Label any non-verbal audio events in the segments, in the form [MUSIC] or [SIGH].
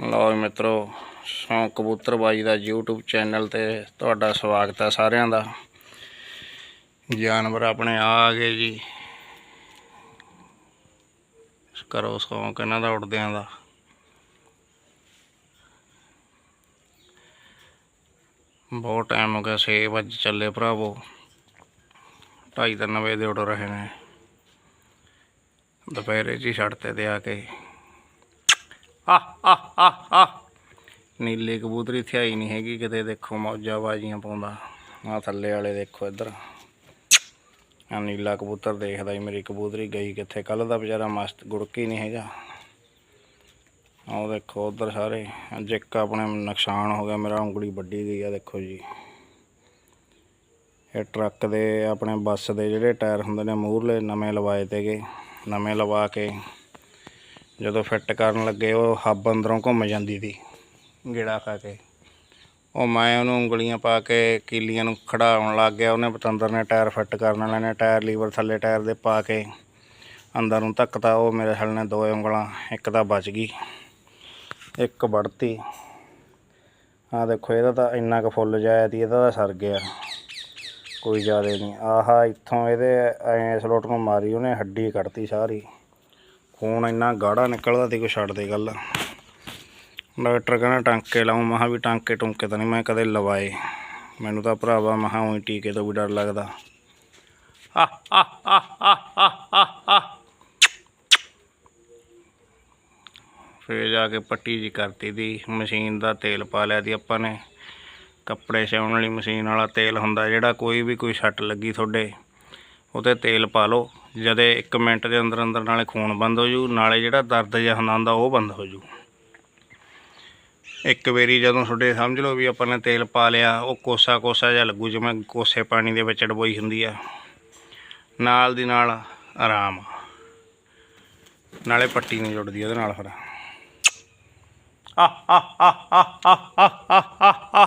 ਲਓ ਜੀ ਮਿੱਤਰੋ ਸ਼ੌਂਕ ਕਬੂਤਰ ਬਾਜੀ ਦਾ YouTube ਚੈਨਲ ਤੇ ਤੁਹਾਡਾ ਸਵਾਗਤ ਹੈ ਸਾਰਿਆਂ ਦਾ। ਜਾਨਵਰ ਆਪਣੇ ਆ ਗਏ ਜੀ। ਕਰੋ ਸ਼ੌਂਕ ਇਹਨਾਂ ਦਾ ਉੱਡਦਿਆਂ ਦਾ। ਬਹੁਤ ਟਾਈਮ ਹੋ ਗਿਆ 6 ਵਜੇ ਚੱਲੇ ਭਰਾਵੋ। ਢਾਈ ਤਿੰਨ ਵਜੇ ਦੇ ਉੱਡ ਰਹੇ ਨੇ। ਦੁਪਹਿਰੇ ਜੀ ਛੱਡ ਤੇ ਤੇ ਆ ਕੇ। [LAUGHS] ਨੀਲੇ ਕਬੂਤਰੀ ਥਿਆਈ ਨਹੀਂ ਹੈਗੀ ਕਿਤੇ, ਦੇਖੋ ਮੌਜਾਂ ਬਾਜੀਆਂ ਪਾਉਂਦਾ। ਆ ਥੱਲੇ ਵਾਲੇ ਦੇਖੋ ਇੱਧਰ। ਆ ਨੀਲਾ ਕਬੂਤਰ ਦੇਖਦਾ ਹੀ ਮੇਰੀ ਕਬੂਤਰੀ, ਗਈ ਕਿੱਥੇ? ਕੱਲ ਦਾ ਵਿਚਾਰਾ ਮਸਤ, ਗੁੜਕੀ ਨਹੀਂ ਹੈਗਾ। ਆਹ ਦੇਖੋ ਉਧਰ ਸਾਰੇ। ਅੱਜ ਇੱਕ ਆਪਣੇ ਨੁਕਸਾਨ ਹੋ ਗਿਆ, ਮੇਰਾ ਉਂਗਲੀ ਵੱਡੀ ਗਈ ਆ, ਦੇਖੋ ਜੀ। ਇਹ ਟਰੱਕ ਦੇ ਆਪਣੇ ਬੱਸ ਦੇ ਜਿਹੜੇ ਟਾਇਰ ਹੁੰਦੇ ਨੇ, ਮੂਹਰਲੇ ਨਵੇਂ ਲਵਾਏ ਤੇਗੇ ਨਵੇਂ ਲਵਾ ਕੇ ਜਦੋਂ ਫਿੱਟ ਕਰਨ ਲੱਗੇ, ਉਹ ਹੱਬ ਅੰਦਰੋਂ ਘੁੰਮ ਜਾਂਦੀ ਸੀ ਗੇੜਾ ਖਾ ਕੇ। ਉਹ ਮੈਂ ਉਹਨੂੰ ਉਂਗਲੀਆਂ ਪਾ ਕੇ ਕੀਲੀਆਂ ਨੂੰ ਖੜਾਉਣ ਲੱਗ ਗਿਆ। ਉਹਨੇ ਪਤੰਦਰ ਨੇ ਟਾਇਰ ਫਿੱਟ ਕਰਨ ਵਾਲੇ ਨੇ, ਟਾਇਰ ਲੀਵਰ ਥੱਲੇ ਟਾਇਰ ਦੇ ਪਾ ਕੇ ਅੰਦਰ ਨੂੰ ਧੱਕਤਾ। ਉਹ ਮੇਰੇ ਹਲ ਨੇ ਦੋ ਉਂਗਲਾਂ, ਇੱਕ ਤਾਂ ਬਚ ਗਈ, ਇੱਕ ਵੜਤੀ। ਆ ਦੇਖੋ, ਇਹਦਾ ਤਾਂ ਇੰਨਾ ਕੁ ਫੁੱਲ ਜਾਇਆ ਤੀ ਇਹਦਾ ਤਾਂ ਸਰ ਗਿਆ। ਕੋਈ ਜ਼ਿਆਦਾ ਨਹੀਂ। ਆਹਾ, ਇੱਥੋਂ ਇਹਦੇ ਐ ਸਲੋਟ ਨੂੰ ਮਾਰੀ, ਉਹਨੇ ਹੱਡੀ ਕੱਢਤੀ ਸਾਰੀ। ਖੂਨ ਇੰਨਾ ਗਾੜਾ ਨਿਕਲਦਾ ਤੇ ਕੋਈ ਛੱਡ ਦੇ ਗੱਲ। ਡਾਕਟਰ ਕਹਿੰਦਾ ਟਾਂਕੇ ਲਾਉਂ ਮਹਾ ਵੀ ਟਾਂਕੇ ਟੁੰਕੇ ਤਾਂ ਨਹੀਂ, ਮੈਂ ਕਦੇ ਲਵਾਏ। ਮੈਨੂੰ ਤਾਂ ਭਰਾਵਾ ਮਹਾ ਉਹੀ ਟੀਕੇ ਤੋਂ ਵੀ ਡਰ ਲੱਗਦਾ। ਆ ਆ ਆ ਆ ਆ ਆ ਆ ਫਿਰ ਜਾ ਕੇ ਪੱਟੀ ਜੀ ਕਰਤੀ ਦੀ। ਮਸ਼ੀਨ ਦਾ ਤੇਲ ਪਾ ਲਿਆ ਦੀ ਆਪਾਂ ਨੇ। ਕੱਪੜੇ ਸਿਉਣ ਵਾਲੀ ਮਸ਼ੀਨ ਵਾਲਾ ਤੇਲ ਹੁੰਦਾ, ਜਿਹੜਾ ਕੋਈ ਵੀ ਕੋਈ ਛੱਟ ਲੱਗੀ ਤੁਹਾਡੇ, ਉਹਤੇ ਤੇਲ ਪਾ ਲਓ। ਜਦੇ 1 ਮਿੰਟ ਦੇ ਅੰਦਰ ਅੰਦਰ ਨਾਲੇ ਖੂਨ ਬੰਦ ਹੋ ਜੂ ਨਾਲੇ ਜਿਹੜਾ ਦਰਦ ਜਿਹਾ ਹੁੰਦਾ ਹੁੰਦਾ ਉਹ ਬੰਦ ਹੋ ਜੂ ਇੱਕ ਵਾਰੀ ਜਦੋਂ ਤੁਹਾਡੇ ਸਮਝ ਲਓ ਵੀ ਆਪਾਂ ਨੇ ਤੇਲ ਪਾ ਲਿਆ ਉਹ ਕੋਸਾ ਕੋਸਾ ਜਿਹਾ ਲੱਗੂ ਜਿਵੇਂ ਕੋਸੇ ਪਾਣੀ ਦੇ ਵਿੱਚ ਡਬੋਈ ਹੁੰਦੀ ਆ ਨਾਲ ਦੀ ਨਾਲ ਆਰਾਮ ਨਾਲੇ ਪੱਟੀ ਨਹੀਂ ਜੁੜਦੀ ਉਹਦੇ ਨਾਲ ਫਿਰ ਆ ਆ ਆ ਆ ਆ ਆ ਆ ਆ ਆ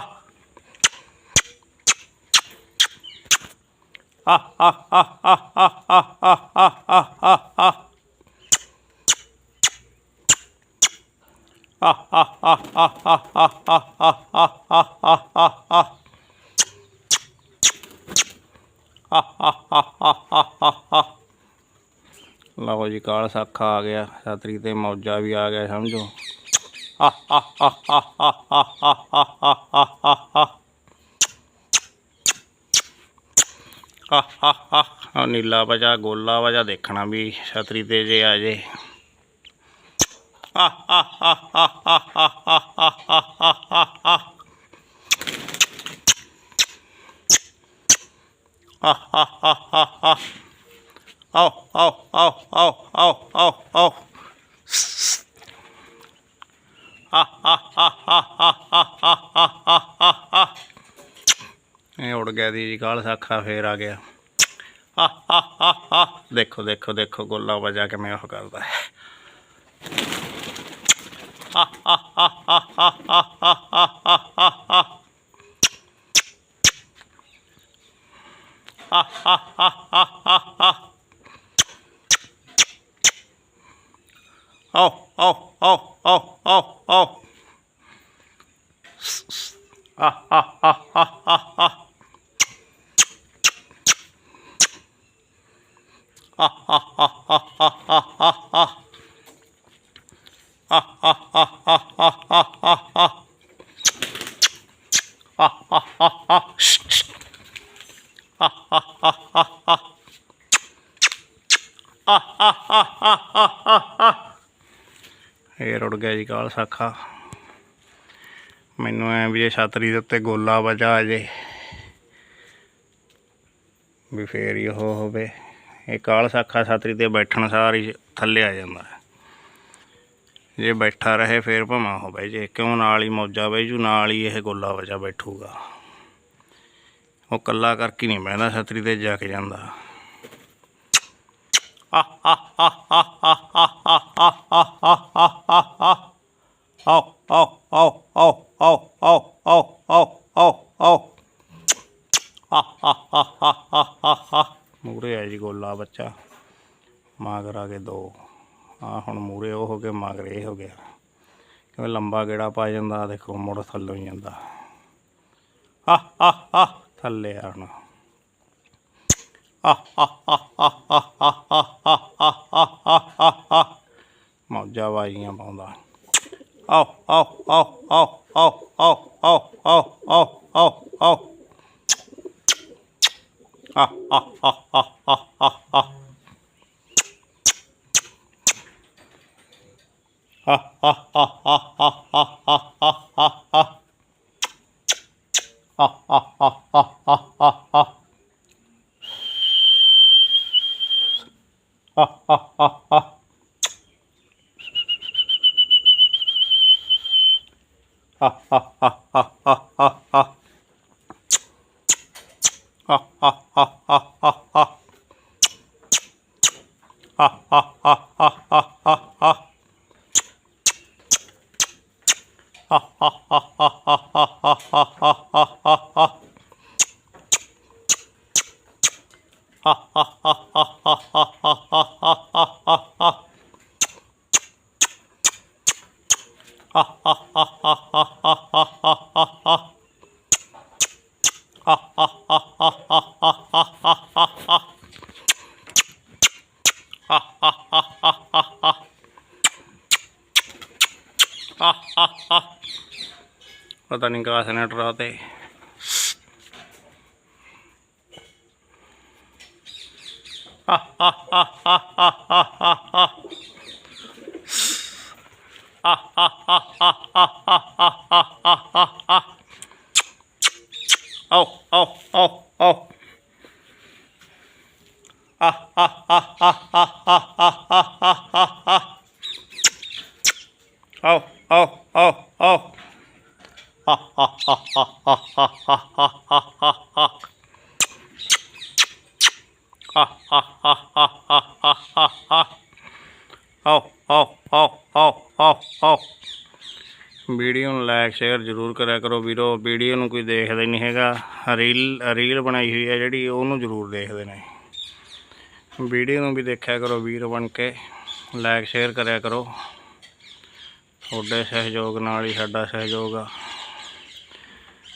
ਆ ਆ ਆ ਆ ਆ ਆ ਆ ਆ ਆ ਆ ਲਓ ਜੀ, ਕਾਲ ਸਾਖਾ ਆ ਗਿਆ। ਛਤਰੀ ਤੇ ਮੌਜਾ ਵੀ ਆ ਗਿਆ, ਸਮਝੋ। ਆ ਆ ਨੀਲਾ ਵਜਾ ਗੋਲਾ ਵਜਾ ਦੇਖਣਾ ਵੀ ਛਤਰੀ ਤੇ ਜੇ ਆ ਜੇ ਆ ਆ ਆ ਆ ਆ ਆ ਆ ਆ ਆ ਆਓ ਆਓ ਆਓ ਆਓ ਆਓ ਆਓ ਆਓ ਇਹ ਉੜ ਗਿਆ ਦੀ ਜੀ ਕਾਲ ਸਾਖਾ ਫੇਰ ਆ ਗਿਆ ਦੇਖੋ ਦੇਖੋ ਦੇਖੋ ਗੋਲਾ ਵਜਾ ਕੇ ਮੈਂ ਉਹ ਕਰਦਾ ਹੈ ਆਓ ਆਓ ਆਓ ਆਓ ਆਓ ਆਓ ਆ ਆ ਆ ਆ ਆ ਇਹ ਰੁੜ ਗਿਆ ਜੀ ਕਾਲ ਸਾਖਾ। ਮੈਨੂੰ ਐ ਵੀ ਇਹ ਛਤਰੀ ਦੇ ਉੱਤੇ ਗੋਲਾ ਵਜਾ ਜੇ, ਵੀ ਫੇਰ ਹੀ ਉਹ ਹੋਵੇ। ਇਹ ਕਾਲ ਸਾਖਾ ਛਤਰੀ ਤੇ ਬੈਠਣ ਸਾਰ ਹੀ ਥੱਲੇ ਆ ਜਾਂਦਾ ਜੇ ਬੈਠਾ ਰਹੇ ਫੇਰ ਭਾਵੇਂ ਹੋ ਬਈ ਜੇ, ਕਿਉਂ ਨਾਲ ਹੀ ਮੌਜਾ ਬਈ ਜੂ, ਨਾਲ ਹੀ ਇਹ ਗੋਲਾ ਵਜਾ ਬੈਠੂਗਾ। ਉਹ ਕੱਲਾ ਕਰਕੇ ਨਹੀਂ ਬਹਿੰਦਾ ਛਤਰੀ ਤੇ ਜਾ ਕੇ ਜਾਂਦਾ। ਆ ਆ ਆ ਆ ਆ ਆ ਆ ਆ ਆ ਆ ਆ ਆ ਆ ਆਓ ਆਓ ਆਓ ਆਓ ਆਓ ਆਓ ਆਓ ਆਓ ਆਓ ਆਓ ਆ ਆ ਆ ਆ ਆ ਆ ਆ ਮੂਰੇ ਆ ਜੀ ਗੋਲਾ ਬੱਚਾ ਮਾਗਰ ਆ ਕੇ ਦੋ ਆ ਹੁਣ ਮੂਰੇ ਉਹ ਹੋ ਗਏ ਮਾਗਰ ਇਹ ਹੋ ਗਿਆ ਕਿਉਂਕਿ ਲੰਬਾ ਗੇੜਾ ਪਾ ਜਾਂਦਾ ਦੇਖੋ ਮੁੜ ਥੱਲੇ ਹੀ ਜਾਂਦਾ ਆ ਆ ਆ ਥੱਲੇ ਆ ਹੁਣ ਆ ਆ ਆ ਆ ਆ ਆ ਆ ਆ ਆ ਮੌਜਾਂ ਵਾਜੀਆਂ ਪਾਉਂਦਾ ਆਓ ਆਓ ਆਓ ਆ 好。好好好好。ha ha ha ha. [LAUGHS] ਪਤਾ ਨਹੀਂ ਕਾਸ ਨੇ ਟਰਾਤੇ ਆ ਆ ਆ ਆ ਆ ਆ ਆ ਆਓ ਆਓ ਆਓ ਆਓ ਆਓ ਆਓ ਵੀਡੀਓ ਨੂੰ ਲਾਈਕ ਸ਼ੇਅਰ ਜ਼ਰੂਰ ਕਰਿਆ ਕਰੋ ਵੀਰੋ। ਵੀਡੀਓ ਨੂੰ ਕੋਈ ਦੇਖਦਾ ਨਹੀਂ ਹੈਗਾ। ਰੀਲ ਰੀਲ ਬਣਾਈ ਹੋਈ ਹੈ ਜਿਹੜੀ, ਉਹਨੂੰ ਜ਼ਰੂਰ ਦੇਖਦੇ ਨੇ। ਵੀਡੀਓ ਨੂੰ ਵੀ ਦੇਖਿਆ ਕਰੋ ਵੀਰ ਬਣ ਕੇ। ਲਾਈਕ ਸ਼ੇਅਰ ਕਰਿਆ ਕਰੋ। ਤੁਹਾਡੇ ਸਹਿਯੋਗ ਨਾਲ ਹੀ ਸਾਡਾ ਸਹਿਯੋਗ ਆ।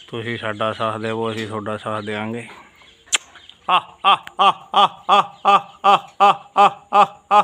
ਤੁਸੀਂ ਸਾਡਾ ਸਾਥ ਦੇਵੋ ਅਸੀਂ ਤੁਹਾਡਾ ਸਾਥ ਦੇਵਾਂਗੇ ਆ ਆ ਆ ਆ ਆ ਆ ਆ ਆ ਆ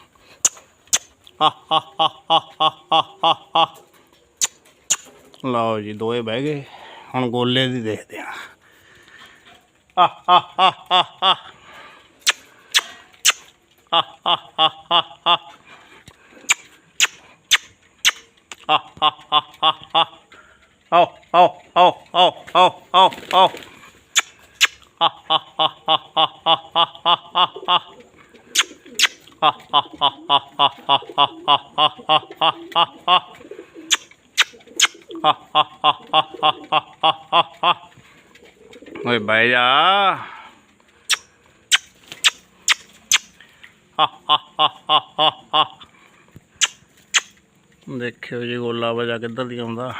ਲਓ ਜੀ, ਦੋਏ ਬਹਿ ਗਏ। ਹੁਣ ਗੋਲੇ ਦੀ ਦੇਖਦੇ ਆ ਆਓ ਆਓ ਆਓ ਆਓ ਆਓ ਆਓ ਆਓ ha ha ha ha ha ha ha ha ha ha ਓਏ ਬਾਈ ਜਾ। ਦੇਖਿਓ ਜੀ ਗੋਲਾ ਵਜਾ ਕਿੱਧਰ ਦੀ ਆਉਂਦਾ।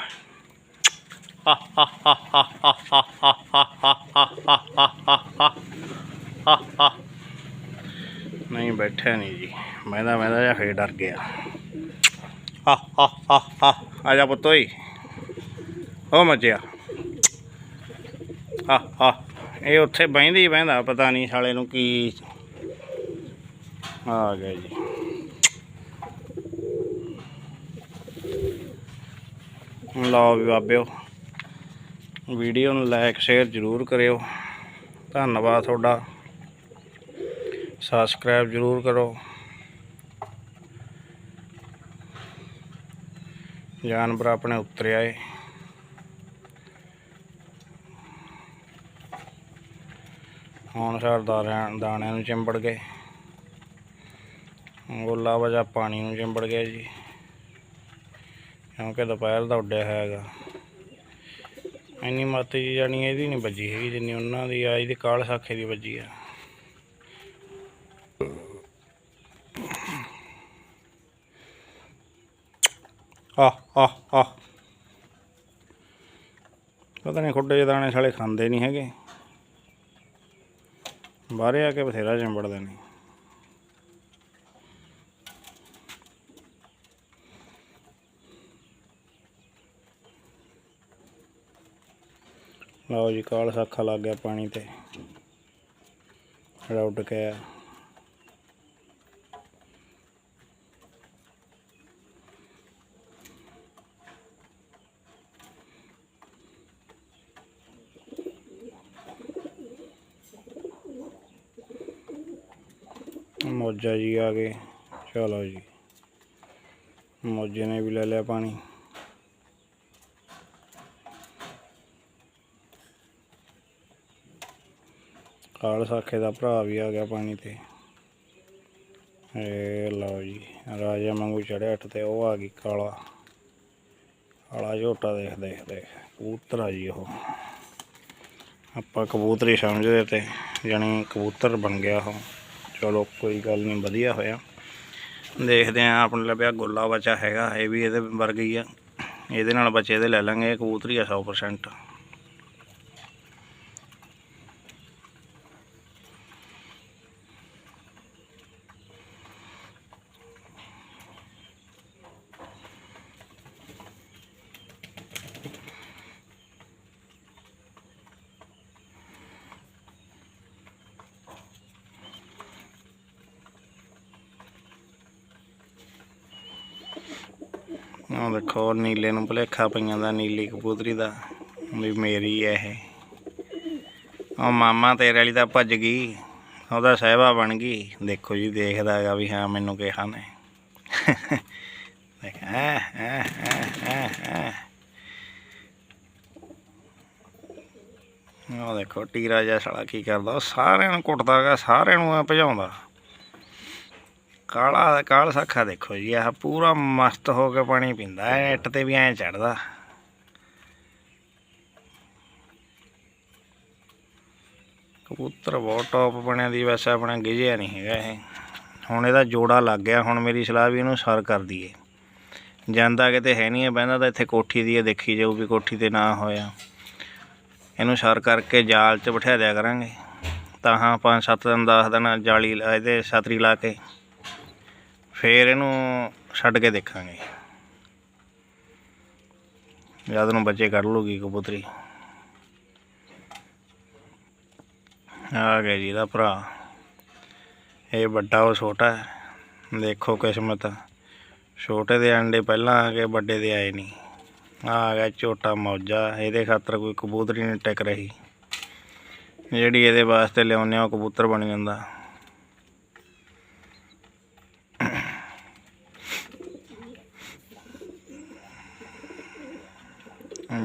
ਨਹੀਂ ਬੈਠਿਆ ਨਹੀਂ ਜੀ। ਮੈਂ ਤਾਂ ਮੈਂ ਤਾਂ ਜਾਂ ਫੇਰ ਡਰ ਗਿਆ। ਆ ਜਾ ਪੁੱਤ ਹੀ ਉਹ ਮੱਜਿਆ ਆ ਆ। ਇਹ ਉੱਥੇ ਬੈਂਦੀ ਬੈਂਦਾ ਪਤਾ ਨਹੀਂ ਸਾਲੇ ਨੂੰ ਕੀ। ਆ ਗਿਆ ਜੀ। ਲਓ ਵੀ ਬਾਬਿਓ, ਵੀਡੀਓ ਨੂੰ ਲਾਈਕ ਸ਼ੇਅਰ ਜ਼ਰੂਰ ਕਰਿਓ। ਧੰਨਵਾਦ ਤੁਹਾਡਾ। ਸਬਸਕ੍ਰਾਈਬ ਜ਼ਰੂਰ ਕਰੋ। ਜਾਨਵਰ ਆਪਣੇ ਉਤਰਿਆ ਏ। ਹੁਣ ਸਾਰ ਦਾਣਿਆਂ ਨੂੰ ਚਿੰਬੜ ਗਏ। ਗੋਲਾ ਵਜਾ ਪਾਣੀ ਨੂੰ ਚਿੰਬੜ ਗਿਆ ਜੀ। ਕਿਉਂਕਿ ਦੁਪਹਿਰ ਦਾ ਉੱਡਿਆ ਹੈਗਾ। ਇੰਨੀ ਮੱਤ ਜੀ ਜਾਣੀ ਇਹਦੀ ਨਹੀਂ ਵੱਜੀ ਹੈਗੀ, ਜਿੰਨੀ ਉਹਨਾਂ ਦੀ ਆ, ਇਹਦੀ ਕਾਲ ਸਾਖੇ ਦੀ ਵੱਜੀ ਆ। ਆਹ ਪਤਾ ਨਹੀਂ ਖੁੱਡੇ ਦਾਣੇ ਸਾਲੇ ਖਾਂਦੇ ਨਹੀਂ ਹੈਗੇ। ਬਾਹਰੇ ਆ ਕੇ ਬਥੇਰਾ ਚੰਬੜਦੇ ਨੇ। ਲਓ ਜੀ, ਕਾਲ ਸਾਖਾ ਲੱਗ ਗਿਆ ਪਾਣੀ ਤੇ। ਜਿਹੜਾ ਉੱਡ ਗਿਆ ਮੌਜਾ ਜੀ ਆ ਗਏ। ਚਲੋ ਜੀ। ਮੌਜੇ ਨੇ ਵੀ ਲੈ ਲਿਆ ਪਾਣੀ। ਕਾਲ ਸਾਖੇ ਦਾ ਭਰਾ ਵੀ ਆ ਗਿਆ ਪਾਣੀ ਤੇ। ਇਹ ਲਓ ਜੀ ਰਾਜਾ ਵਾਂਗੂ ਚੜਿਆ ਅੱਟ ਤੇ ਉਹ ਆ ਗਈ ਕਾਲਾ। ਕਾਲਾ ਝੋਟਾ ਦੇਖ ਦੇਖ ਦੇਖ। ਕਬੂਤਰ ਆ ਜੀ ਉਹ। ਆਪਾਂ ਕਬੂਤਰੀ ਸਮਝਦੇ ਤੇ, ਜਾਣੀ ਕਬੂਤਰ ਬਣ ਗਿਆ ਉਹ। ਚਲੋ ਕੋਈ ਗੱਲ ਨਹੀਂ, ਵਧੀਆ ਹੋਇਆ। ਦੇਖਦੇ ਆ ਆਪਣੇ ਲੱਭਿਆ ਗੋਲਾ ਬੱਚਾ ਹੈਗਾ, ਇਹ ਵੀ ਇਹਦੇ ਵਰਗੀ ਆ। ਇਹਦੇ ਨਾਲ ਬੱਚੇ ਇਹਦੇ ਲੈ ਲਾਂਗੇ, ਕਬੂਤਰੀ ਆ 100% ਆਹ ਦੇਖੋ ਨੀਲੇ ਨੂੰ ਭੁਲੇਖਾ ਪਈਆਂ ਦਾ, ਨੀਲੀ ਕਬੂਤਰੀ ਦਾ, ਵੀ ਮੇਰੀ ਹੈ ਇਹ। ਉਹ ਮਾਮਾ ਤੇਰੇ ਵਾਲੀ ਤਾਂ ਭੱਜ ਗਈ, ਉਹਦਾ ਸਹਿਬਾ ਬਣ ਗਈ। ਦੇਖੋ ਜੀ, ਦੇਖਦਾ ਹੈਗਾ ਵੀ ਹਾਂ, ਮੈਨੂੰ ਕਿਹਾ ਨੇ। ਦੇਖ, ਐ ਐ ਐ ਐ ਉਹ ਦੇਖੋ, ਟੀਰਾ ਜਿਹਾ ਸਾਲਾ ਕੀ ਕਰਦਾ, ਉਹ ਸਾਰਿਆਂ ਨੂੰ ਕੁੱਟਦਾ ਹੈਗਾ, ਸਾਰਿਆਂ ਨੂੰ ਭਜਾਉਂਦਾ। ਕਾਲਾ, ਕਾਲ ਸਾਖਾ ਦੇਖੋ ਜੀ, ਆਹ ਪੂਰਾ ਮਸਤ ਹੋ ਕੇ ਪਾਣੀ ਪੀਂਦਾ, ਐ ਇੱਟ ਤੇ ਵੀ ਐਂ ਚੜਦਾ। ਕਬੂਤਰ ਬਹੁਤ ਟੌਪ ਬਣਿਆ ਦੀ, ਵੈਸੇ ਆਪਣਾ ਗਿਜਿਆ ਨਹੀਂ ਹੈਗਾ ਇਹ। ਹੁਣ ਇਹਦਾ ਜੋੜਾ ਲੱਗ ਗਿਆ, ਹੁਣ ਮੇਰੀ ਸਲਾਹ ਵੀ ਇਹਨੂੰ ਸਰ ਕਰ ਦਈਏ। ਜਾਂਦਾ ਕਿਤੇ ਹੈ ਨਹੀਂ ਹੈ ਬਹਿੰਦਾ ਤਾਂ ਇੱਥੇ ਕੋਠੀ ਦੀ ਹੈ ਦੇਖੀ ਜਾਊ ਵੀ ਕੋਠੀ ਤੇ ਨਾ ਹੋਇਆ। ਇਹਨੂੰ ਸਰ ਕਰਕੇ ਜਾਲ 'ਚ ਬਿਠਾ ਦਿਆ ਕਰਾਂਗੇ। ਤਾਂ ਹਾਂ, ਪੰਜ ਸੱਤ ਦਿਨ 10 ਦਿਨ ਜਾਲੀ ਲਾ- ਇਹਦੇ ਛਤਰੀ ਲਾ ਕੇ। ਫੇਰ ਇਹਨੂੰ ਛੱਡ ਕੇ ਦੇਖਾਂਗੇ। ਜਦ ਨੂੰ ਬੱਚੇ ਕੱਢ ਲੂਗੀ ਕਬੂਤਰੀ। ਆ ਗਿਆ ਜੀ ਇਹਦਾ ਭਰਾ। ਇਹ ਵੱਡਾ, ਉਹ ਛੋਟਾ ਹੈ। ਦੇਖੋ ਕਿਸਮਤ। ਛੋਟੇ ਦੇ ਅੰਡੇ ਪਹਿਲਾਂ ਆ ਗਏ, ਵੱਡੇ ਦੇ ਆਏ ਨਹੀਂ। ਆ ਗਿਆ ਝੋਟਾ ਮੌਜਾ। ਇਹਦੇ ਖਾਤਰ ਕੋਈ ਕਬੂਤਰੀ ਨਹੀਂ ਟਿਕ ਰਹੀ। ਜਿਹੜੀ ਇਹਦੇ ਵਾਸਤੇ ਲਿਆਉਂਦੇ ਆ, ਉਹ ਕਬੂਤਰ ਬਣ ਜਾਂਦਾ।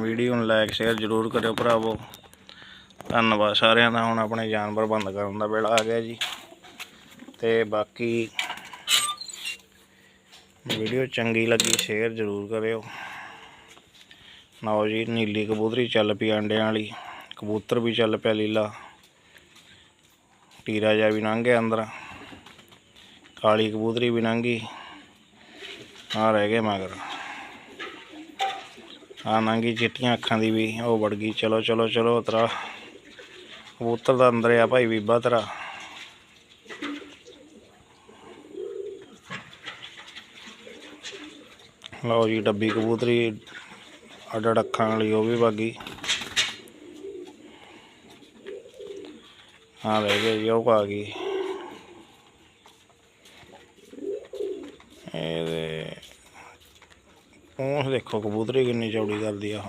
ਵੀਡੀਓ ਨੂੰ ਲਾਈਕ ਸ਼ੇਅਰ ਜ਼ਰੂਰ ਕਰਿਓ ਭਰਾਵੋ। ਧੰਨਵਾਦ ਸਾਰਿਆਂ ਦਾ। ਹੁਣ ਆਪਣੇ ਜਾਨਵਰ ਬੰਦ ਕਰਨ ਦਾ ਵੇਲਾ ਆ ਗਿਆ ਜੀ। ਤੇ ਬਾਕੀ ਵੀਡੀਓ ਚੰਗੀ ਲੱਗੀ ਸ਼ੇਅਰ ਜ਼ਰੂਰ ਕਰਿਓ। ਲਓ ਜੀ, ਨੀਲੀ ਕਬੂਤਰੀ ਚੱਲ ਪਈ ਅੰਡਿਆਂ ਵਾਲੀ। ਕਬੂਤਰ ਵੀ ਚੱਲ ਪਿਆ ਲੀਲਾ। ਟੀਰਾ ਜਿਹਾ ਵੀ ਲੰਘ ਗਿਆ ਅੰਦਰ। ਕਾਲੀ ਕਬੂਤਰੀ ਵੀ ਲੰਘੀ ਆ ਰਹਿ ਗਏ ਮਗਰ। ਆ ਨੰਗੀ ਚਿੱਟੀਆਂ ਅੱਖਾਂ ਦੀ ਵੀ, ਉਹ ਵੜ ਗਈ। ਚਲੋ ਚਲੋ ਚਲੋ ਤਰਾ ਕਬੂਤਰ ਦਾ ਅੰਦਰ ਆ ਭਾਈ ਬੀਬਾ ਤੇਰਾ। ਲਓ ਜੀ, ਡੱਬੀ ਕਬੂਤਰੀ। ਅੱਡ ਅੱਡ ਅੱਖਾਂ ਵਾਲੀ, ਉਹ ਵੀ ਵਾਗੀ ਹਾਂ ਰਹਿ ਗਏ ਜੀ, ਉਹ ਆ ਗਈ। ਇਹਦੇ ਪੂੰਛ ਦੇਖੋ ਕਬੂਤਰੀ ਚੌੜੀ ਕਰਦੀ ਆ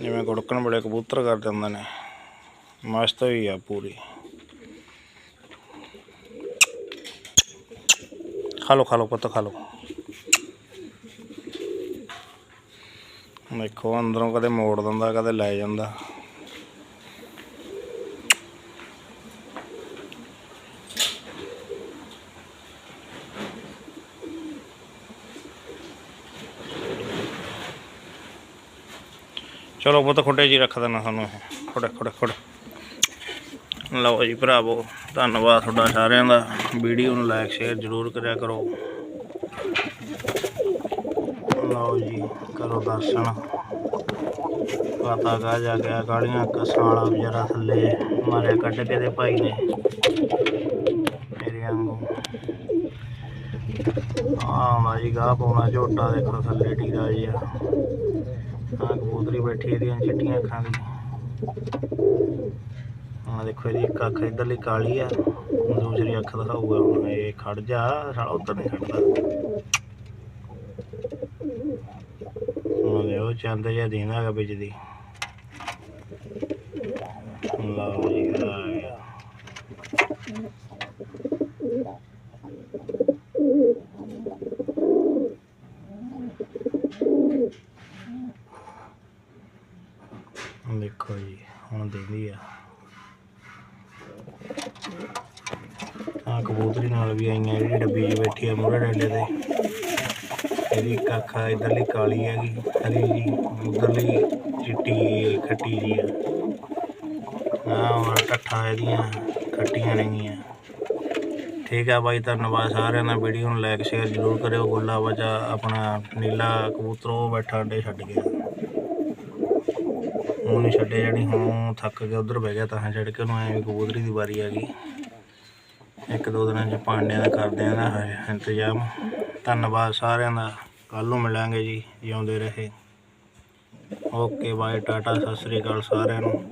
ਜਿਵੇਂ ਗੁੜਕਣ ਵੇਲੇ ਕਬੂਤਰ ਕਰ ਜਾਂਦੇ ਨੇ। ਮਸਤ ਹੋਈ ਆ ਪੂਰੀ। ਖਾ ਲਓ ਖਾ ਲਓ ਪੁੱਤ, ਖਾ ਲਓ। ਦੇਖੋ, ਅੰਦਰੋਂ ਕਦੇ ਮੋੜ ਦਿੰਦਾ, ਕਦੇ ਲੈ ਜਾਂਦਾ। ਚਲੋ ਪੁੱਤ ਖੁੱਡੇ ਜੀ ਰੱਖ ਦੇਣਾ ਸਾਨੂੰ ਇਹ। ਖੁੱਡੇ ਖੁੱਡੇ ਖੁੱਡੇ। ਲਓ ਜੀ ਭਰਾਵੋ, ਧੰਨਵਾਦ ਤੁਹਾਡਾ ਸਾਰਿਆਂ ਦਾ। ਵੀਡੀਓ ਨੂੰ ਲਾਈਕ ਸ਼ੇਅਰ ਜ਼ਰੂਰ ਕਰਿਆ ਕਰੋ। ਲਓ ਜੀ, ਕਰੋ ਦਰਸ਼ਨ। ਪਤਾ ਗਾ ਜਾ ਗਿਆ ਕਾਲੀਆਂ ਕਸਾਂ ਵਿਚਾਰਾ ਥੱਲੇ ਮਾਰੇ ਕੱਢ ਕੇ ਦੇ ਭਾਈ ਨੇ। ਮੇਰੇ ਵਾਂਗੂ। ਆਉਂਦਾ ਜੀ, ਗਾਹ ਪਾਉਣਾ ਝੋਟਾ, ਦੇਖੋ ਥੱਲੇ ਟੀਰਾ ਜੀ ਆ ਆਹ ਕਬੂਤਰੀ ਬੈਠੀ ਇਹਦੀਆਂ ਚਿੱਟੀਆਂ ਅੱਖਾਂ ਦੀ। ਆਹ ਦੇਖੋ ਇਹਦੀ ਇੱਕ ਅੱਖ ਇਧਰਲੀ ਕਾਲੀ ਆ, ਦੂਸਰੀ ਅੱਖ ਦਿਖਾਊਗਾ ਹੁਣ ਇਹ ਖੜ ਜਾ, ਸਾਲਾ ਉੱਧਰ ਨਹੀਂ ਖੜਦਾ। ਉਹਦੇ ਉਹ ਚੰਦ ਜਿਹਾ ਦੀਂਦਾ ਵਿੱਚ ਦੀ। ਲਓ ਜੀ, ਆ ਗਿਆ ਦੇਖੋ ਜੀ ਹੁਣ ਦਿੰਦੀ ਆ ਆ ਕਬੂਤਰੀ ਨਾਲ ਵੀ ਆਈਆਂ ਜਿਹੜੀ ਡੱਬੀ ਮੂਹਰੇ ਡੰਡੇ ਤੇ ਇਹਦੀ ਇੱਕ ਇਧਰਲੀ ਕਾਲੀ ਹੈਗੀ, ਹਰੀ ਜੀ, ਉਧਰਲੀ ਚਿੱਟੀ, ਖੱਟੀ ਜੀ ਆ। ਆ ਹੁਣ ਟੱਠਾ ਇਹਦੀਆਂ ਖੱਟੀਆਂ ਨੇਗੀਆਂ ਠੀਕ ਆ ਬਾਈ, ਧੰਨਵਾਦ ਸਾਰਿਆਂ ਦਾ। ਵੀਡੀਓ ਨੂੰ ਲਾਈਕ ਸ਼ੇਅਰ ਜ਼ਰੂਰ ਕਰਿਓ। ਗੋਲਾ ਵਜਾ ਆਪਣਾ ਨੀਲਾ ਕਬੂਤਰ, ਉਹ ਬੈਠਾ ਅੰਡੇ ਛੱਡ ਗਿਆ। ਉਹ ਨਹੀਂ ਛੱਡੇ ਜਾਣੀ ਹੁਣ ਥੱਕ ਕੇ ਉਧਰ ਬਹਿ ਗਿਆ ਤਾਂ ਛੱਡ ਕੇ ਉਹਨੂੰ ਐਵੇਂ ਕਬੂਤਰੀ ਦੀ ਵਾਰੀ ਆ ਗਈ। ਇੱਕ ਦੋ ਦਿਨਾਂ ਚ ਪਾਂਡਿਆਂ ਦਾ ਕਰਦੇ ਆਂ ਦਾ ਇੰਤਜ਼ਾਮ। ਧੰਨਵਾਦ ਸਾਰਿਆਂ ਦਾ। ਕੱਲ ਨੂੰ ਮਿਲਾਂਗੇ ਜੀ, ਜਿਉਂਦੇ ਰਹੇ। ਓਕੇ, ਬਾਏ, ਟਾਟਾ, ਸਤਿ ਸ੍ਰੀ ਅਕਾਲ ਸਾਰਿਆਂ ਨੂੰ।